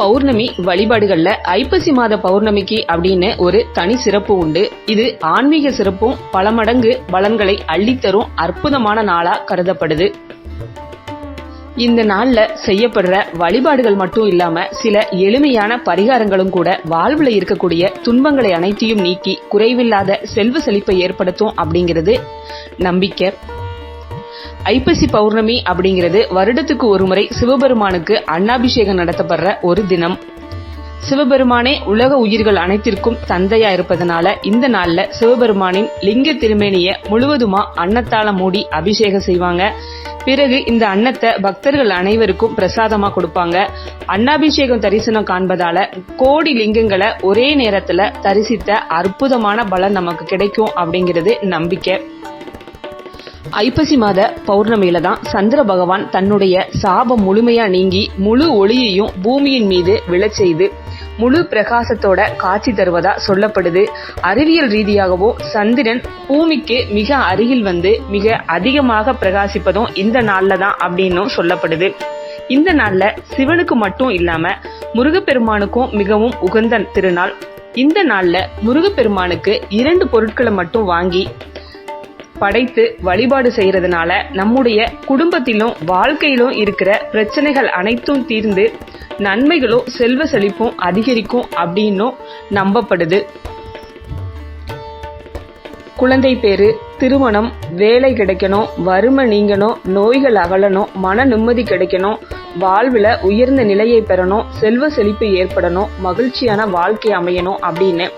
பௌர்ணமி வழிபாடுகள்ல ஐப்பசி மாத பௌர்ணமிக்கு அப்படின்னு ஒரு தனி சிறப்பு உண்டு. இது ஆன்மீக சிறப்பும் பல மடங்கு பலன்களை அள்ளித்தரும் அற்புதமான நாளா கருதப்படுது. இந்த நாள்ல செய்யப்படுற வழிபாடுகள் மட்டும் இல்லாம சில எளிமையான பரிகாரங்களும் கூட வாழ்வுல இருக்கக்கூடிய துன்பங்களை அனைத்தையும் நீக்கி குறைவில்லாத செல்வ செழிப்பை ஏற்படுத்தும் அப்படிங்கிறது நம்பிக்கை. ஐப்பசி பௌர்ணமி அப்படிங்கிறது வருடத்துக்கு ஒருமுறை சிவபெருமானுக்கு அன்னாபிஷேகம் நடத்தப்படுற ஒரு தினம். சிவபெருமானே உலக உயிர்கள் அனைத்திற்கும் தந்தையா இருப்பதனால இந்த நாள்ல சிவபெருமானின் லிங்க திருமேனிய முழுவதுமா அன்னத்தால மூடி அபிஷேகம் செய்வாங்க. பிறகு இந்த அன்னத்தை பக்தர்கள் அனைவருக்கும் பிரசாதமா கொடுப்பாங்க. அன்னாபிஷேகம் தரிசனம் காண்பதால கோடி லிங்கங்களை ஒரே நேரத்துல தரிசித்த அற்புதமான பலன் நமக்கு கிடைக்கும் அப்படிங்கிறது நம்பிக்கை. ஐப்பசி மாத பௌர்ணமியில தான் சந்திர பகவான் தன்னுடைய சாபம் முழுமையா நீங்கி முழு ஒளியையும் பூமியின் மீது விழச் செய்து முழு பிரகாசத்தோட காட்சி தருவதா சொல்லப்படுது. அறிவியல் ரீதியாகவோ சந்திரன் பூமிக்கு மிக அருகில் வந்து மிக அதிகமாக பிரகாசிப்பதும் இந்த நாள்ல தான் அப்படின்னும் சொல்லப்படுது. இந்த நாள்ல சிவனுக்கு மட்டும் இல்லாம முருகப்பெருமானுக்கும் மிகவும் உகந்த திருநாள். இந்த நாள்ல முருகப்பெருமானுக்கு இரண்டு பொருட்களை மட்டும் வாங்கி படைத்து வழிபாடு செய்யறதுனால நம்முடைய குடும்பத்திலும் வாழ்க்கையிலும் இருக்கிற பிரச்சனைகள் அனைத்தும் தீர்ந்து நன்மைகளும் செல்வ செழிப்பும் அதிகரிக்கும் அப்படின்னும் நம்பப்படுது. குழந்தை பேரு திருமணம் வேலை கிடைக்கணும் வறுமை நீங்கணும் நோய்கள் அகலணும் மன நிம்மதி கிடைக்கணும் வாழ்வில் உயர்ந்த நிலையை பெறணும் செல்வ செழிப்பு ஏற்படணும் மகிழ்ச்சியான வாழ்க்கை அமையணும் அப்படின்னு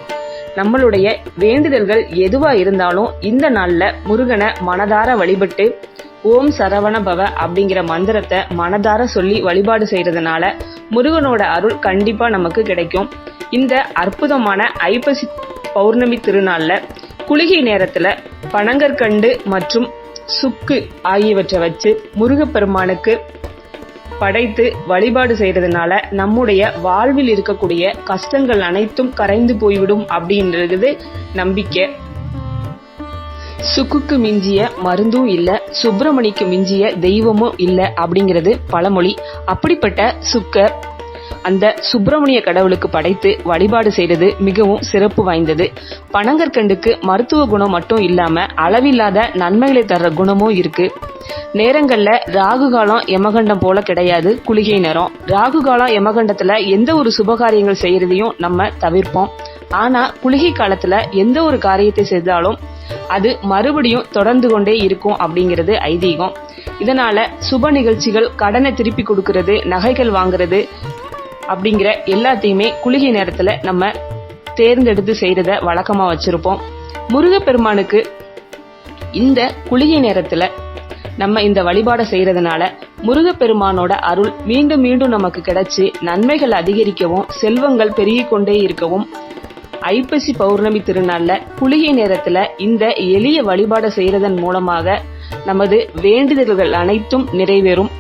நம்மளுடைய வேண்டுதல்கள் எதுவா இருந்தாலும் இந்த நாள்ல முருகனை மனதார வழிபட்டு ஓம் சரவண பவ அப்படிங்கிற மந்திரத்தை மனதார சொல்லி வழிபாடு செய்யறதுனால முருகனோட அருள் கண்டிப்பா நமக்கு கிடைக்கும். இந்த அற்புதமான ஐப்பசி பௌர்ணமி திருநாள்ல குளிகை நேரத்துல பனங்கற்கண்டு மற்றும் சுக்கு ஆகியவற்றை வச்சு முருகப்பெருமானுக்கு படைத்து வழிபாடு செய்யறதுனால நம்முடைய வாழ்வில் இருக்கக்கூடிய கஷ்டங்கள் அனைத்தும் கரைந்து போய்விடும் அப்படின்றது நம்பிக்கை. சுக்குக்கு மிஞ்சிய மருந்தும் இல்ல சுப்பிரமணிக்கு மிஞ்சிய தெய்வமும் இல்ல அப்படிங்கிறது பழமொழி. அப்படிப்பட்ட சுக்க அந்த சுப்பிரமணிய கடவுளுக்கு படைத்து வழிபாடு செய்தது மிகவும் சிறப்பு வாய்ந்தது. பனங்கற்கண்டுக்கு மருத்துவ குணம் மட்டும் இல்லாம அளவில்லாத நன்மைகளை தர்ற குணமும் இருக்கு. நேரங்கள்ல ராகு காலம் யமகண்டம் போல கிடையாது குளிகை நேரம். ராகு காலம் யமகண்டத்துல எந்த ஒரு சுபகாரியங்கள் செய்யறதையும் நம்ம தவிர்ப்போம். ஆனா குளிகை காலத்துல எந்த ஒரு காரியத்தை செய்தாலும் அது மறுபடியும் தொடர்ந்து கொண்டே இருக்கும் அப்படிங்கிறது ஐதீகம். இதனால சுப நிகழ்ச்சிகள் கடனை திருப்பி கொடுக்கறது நகைகள் வாங்குறது அப்படிங்கிற எல்லாத்தையுமே குளிகை நேரத்துல நம்ம தேர்ந்தெடுத்து செய்யறத வழக்கமா வச்சிருப்போம். முருகப்பெருமானுக்கு இந்த குளிகை நேரத்துல நம்ம இந்த வழிபாடை செய்யறதுனால முருகப்பெருமானோட அருள் மீண்டும் மீண்டும் நமக்கு கிடைச்சு நன்மைகள் அதிகரிக்கவும் செல்வங்கள் பெருகிக் கொண்டே இருக்கவும் ஐப்பசி பௌர்ணமி திருநாள்ல குளிகை நேரத்துல இந்த எளிய வழிபாடை செய்யறதன் மூலமாக நமது வேண்டுதல்கள் அனைத்தும் நிறைவேறும்.